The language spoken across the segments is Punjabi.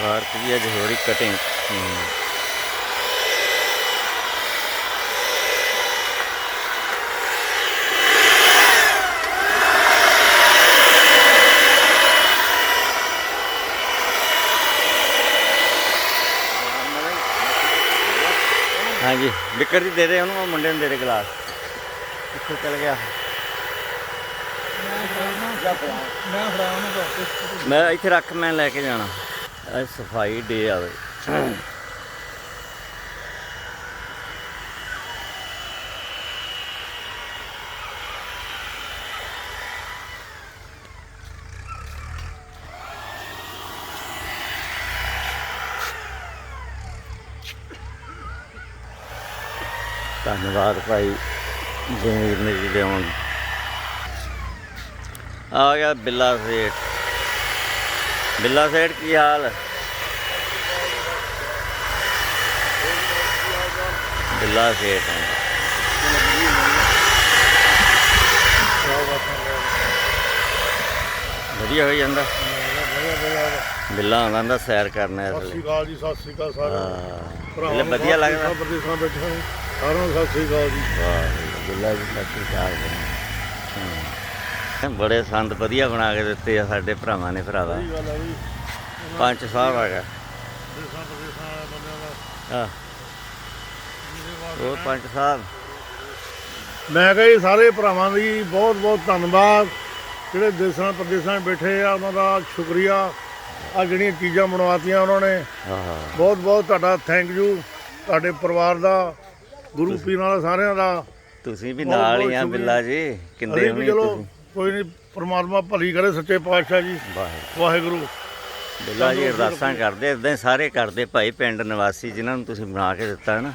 ਅੱਜ ਹੋ ਰਹੀ ਕਟਿੰਗ। ਹਾਂਜੀ ਵਿਕਰ ਜੀ ਦੇ ਦੇ ਉਹਨੂੰ ਉਹ ਮੁੰਡੇ ਨੂੰ ਦੇ ਦੇ ਗਲਾਸ। ਕਿੱਥੇ ਚਲ ਗਿਆ? ਮੈਂ ਫੜਾ ਉਹਨੂੰ ਮੈਂ ਇੱਥੇ ਰੱਖ ਮੈਂ ਲੈ ਕੇ ਜਾਣਾ। ਅੱਜ ਸਫ਼ਾਈ ਡੇ ਆਵੇ। ਧੰਨਵਾਦ ਭਾਈ ਜਮੀਰ ਨੇ ਜੀ ਦੇਵਨ ਆ ਗਿਆ ਬਿੱਲਾ ਸੇਠ ਬਿੱਲਾ ਸੇਠ ਕੀ ਹਾਲ? ਬਿੱਲਾ ਸੇਠ ਵਧੀਆ ਹੋ ਜਾਂਦਾ? ਬਿੱਲਾ ਆਉਂਦਾ ਹੁੰਦਾ ਸੈਰ ਕਰਨ ਇਸ ਸਤਿ ਸ਼੍ਰੀ ਅਕਾਲ ਜੀ ਸਤਿ ਸ਼੍ਰੀ ਅਕਾਲ ਸਾਰਿਆਂ ਨੂੰ। ਵਧੀਆ ਲੱਗਦਾ। ਦੇਸ਼ਾਂ ਪ੍ਰਦੇਸ਼ਾਂ ਬੈਠੇ ਹੋਏ। ਸਾਰਿਆਂ ਨੂੰ ਸਤਿ ਸ਼੍ਰੀ ਅਕਾਲ ਜੀ। ਵਾਹ ਬਿੱਲਾ ਜੀ ਸਤਿ ਸ਼੍ਰੀ ਅਕਾਲ। ਹਮ। ਬੜੇ ਸੰਦ ਵਧੀਆ ਬਣਾ ਕੇ ਦਿੱਤੇ ਆ ਸਾਡੇ ਭਰਾਵਾਂ ਨੇ ਭਰਾਵਾ। ਪੰਜ ਸਾਹਿਬ ਆ ਗਿਆ। ਹੋਰ ਪੰਜ ਸਾਹਿਬ ਮੈਂ ਕਿਹਾ ਸਾਰੇ ਭਰਾਵਾਂ ਦੀ ਬਹੁਤ ਬਹੁਤ ਧੰਨਵਾਦ। ਜਿਹੜੇ ਦੇਸ਼ਾਂ ਪ੍ਰਦੇਸ਼ਾਂ ਬੈਠੇ ਆ ਉਹਨਾਂ ਦਾ ਸ਼ੁਕਰੀਆ। ਆ ਜਿਹੜੀਆਂ ਚੀਜ਼ਾਂ ਬਣਵਾਤੀਆਂ ਉਹਨਾਂ ਨੇ। ਬਹੁਤ ਬਹੁਤ ਤੁਹਾਡਾ ਥੈਂਕ ਯੂ ਤੁਹਾਡੇ ਪਰਿਵਾਰ ਦਾ ਗੁਰੂ ਪੀਰਾਂ ਦਾ ਸਾਰਿਆਂ ਦਾ। ਤੁਸੀਂ ਵੀ ਨਾਲ ਹੀ ਆ। ਬਿੱਲਾ ਜੀ। ਕਿੰਦੇ ਹੋਣੀ ਚਲੋ ਤੁਸੀਂ? ਕੋਈ ਨਹੀਂ ਪਰਮਾਤਮਾ ਭਲੀ ਕਰੇ ਸੱਚੇ ਪਾਤਸ਼ਾਹ ਜੀ। ਵਾਹਿਗੁਰੂ। ਵਾਹਿਗੁਰੂ। ਬਿੱਲਾ ਜੀ ਅਰਦਾਸਾਂ ਕਰਦੇ ਇਦਾਂ ਹੀ ਸਾਰੇ ਕਰਦੇ ਭਾਈ ਪਿੰਡ ਨਿਵਾਸੀ ਜਿਨ੍ਹਾਂ ਨੂੰ ਤੁਸੀਂ ਬਣਾ ਕੇ ਦਿੱਤਾ ਹੈ ਨਾ।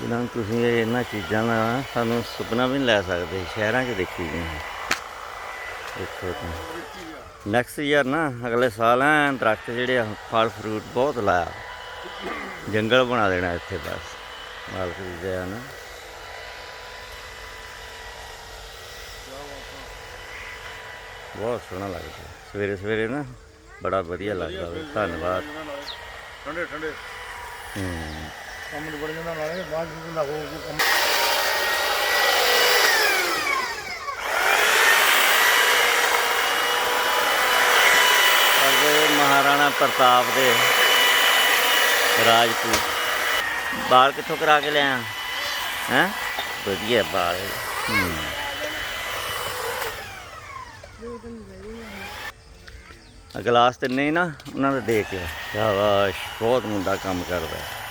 ਜਿਨ੍ਹਾਂ ਨੂੰ ਤੁਸੀਂ ਇਹ ਇਹਨਾਂ ਚੀਜ਼ਾਂ ਦਾ ਸਾਨੂੰ ਸੁਪਨਾ ਵੀ ਨਹੀਂ ਲੈ ਸਕਦੇ ਸ਼ਹਿਰਾਂ 'ਚ ਦੇਖੀ ਗਏ ਦੇਖੋ ਨੈਕਸਟ ਈਅਰ ਨਾ ਅਗਲੇ ਸਾਲ ਐ ਦਰਖਤ ਜਿਹੜੇ ਆ ਫਲ ਫਰੂਟ ਬਹੁਤ ਲਾਇਆ। ਜੰਗਲ ਬਣਾ ਦੇਣਾ ਇੱਥੇ ਬਸ। ਮਾਲਕ ਦੀ ਦਇਆ ਨਾ ਬਹੁਤ ਸੋਹਣਾ ਲੱਗਦਾ। ਸਵੇਰੇ ਸਵੇਰੇ ਨਾ ਬੜਾ ਵਧੀਆ ਲੱਗਦਾ ਵਾ। ਧੰਨਵਾਦ। ਠੰਡੇ ਠੰਡੇ। ਹੂੰ। ਕੰਮ ਨੂੰ ਬੜੇ ਜਾਂਦਾ ਨਾਲੇ ਬਾਅਦ ਵਿੱਚ ਨਾ ਹੋ ਕੰਮ। ਅਗੇ ਮਹਾਰਾਣਾ ਪ੍ਰਤਾਪ ਦੇ ਰਾਜਪੂਤ। ਬਾਲ ਕਿੱਥੋਂ ਕਰਾ ਕੇ ਲਿਆ ਹੈ? ਵਧੀਆ ਬਾਲ। ਹੂੰ। ਗਲਾਸ ਤੇ ਨਹੀਂ ਨਾ ਉਹਨਾਂ ਦਾ ਦੇ ਕੇ ਸ਼ਾਬਾਸ਼ ਬਹੁਤ ਮੁੰਡਾ ਕੰਮ ਕਰਦਾ।